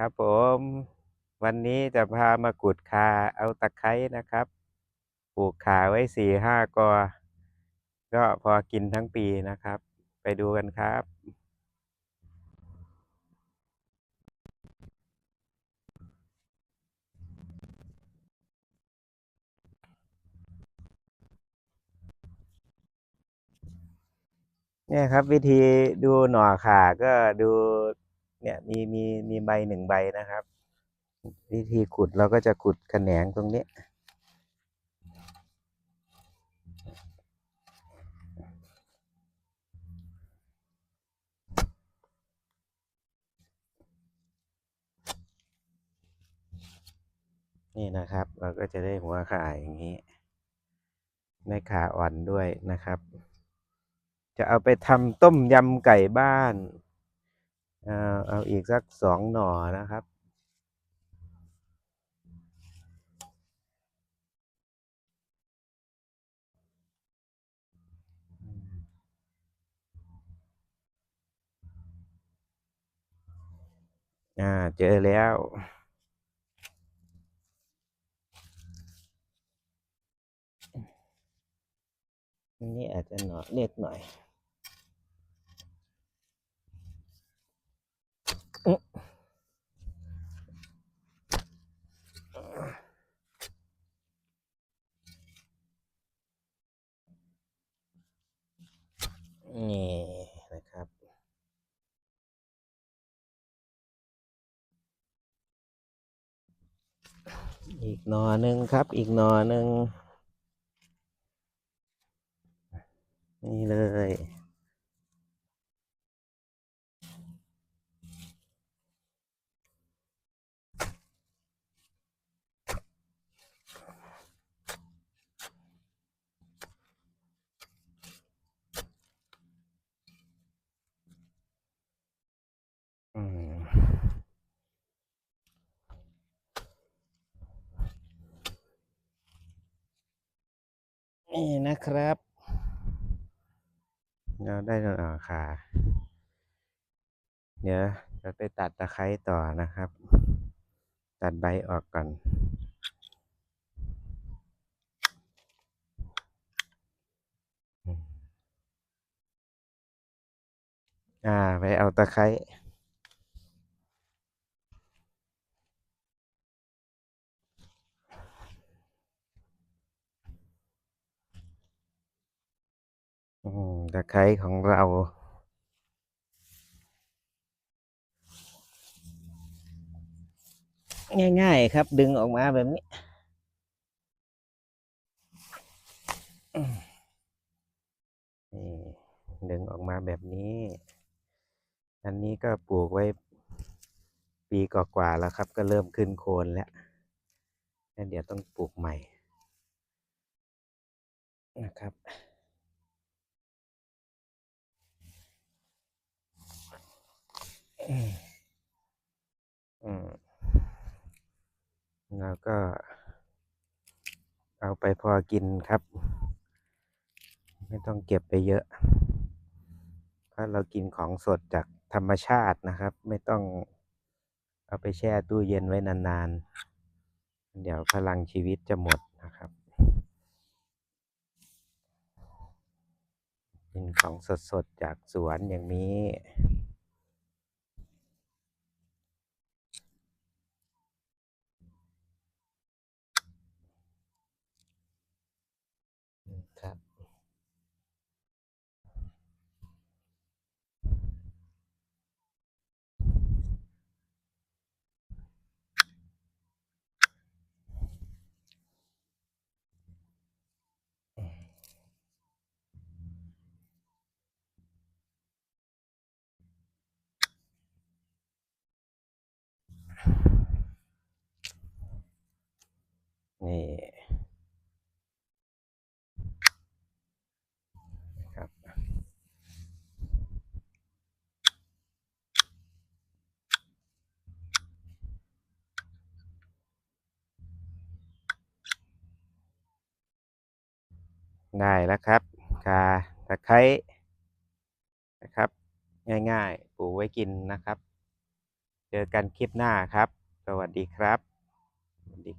ครับผมวันนี้จะพามากุดคาเอาตะไคร้นะครับปลูกขาไว้สี่ห้ากอ ก็พอกินทั้งปีนะครับ ไปดูกันครับเนี่ยครับวิธีดูหน่อขาก็ดู เนี่ยมีมีมีใบหนึ่งใบนะครับ วิธีขุดเราก็จะขุดแขนงตรงนี้ นี่นะครับ เราก็จะได้หัวข่ายอย่างนี้ได้ขาอ่อนด้วยนะครับ จะเอาไปทำต้มยำไก่บ้าน เอาเอาอีกสักสองหน่อนะครับ อ่า เจอแล้วนนี้อาจจะหน่อเล็กหน่อย นี่นะครับ อีกหนอหนึ่งครับ อีกหนอหนึ่งนี่เลย นี่นะครับ เราได้แล้วอ่าค่ะเดี๋ยวจะไปตัดตะไคร้ต่อนะครับ ตัดใบออกก่อนอ่า ไปเอาตะไคร้ อืมตะไคร้ของเราง่ายๆครับ ดึงออกมาแบบนี้ ดึงออกมาแบบนี้ อันนี้ก็ปลูกไว้ปีกว่าๆแล้วครับ ก็เริ่มขึ้นโคนแล้วแล้วเดี๋ยวต้องปลูกใหม่นะครับ อืมอืม แล้วก็ เอาไปพอกินครับ ไม่ต้องเก็บไปเยอะ เพราะเรากินของสดจากธรรมชาตินะครับ ไม่ต้องเอาไปแช่ตู้เย็นไว้นานๆ เดี๋ยวพลังชีวิตจะหมดนะครับ กินของสดๆ จากสวนอย่างนี้ นี่ครับได้แล้วครับคาตะไคร้นะครับ ง่ายๆปลูกไว้กินนะครับ เจอกันคลิปหน้าครับ สวัสดีครับสวัสดี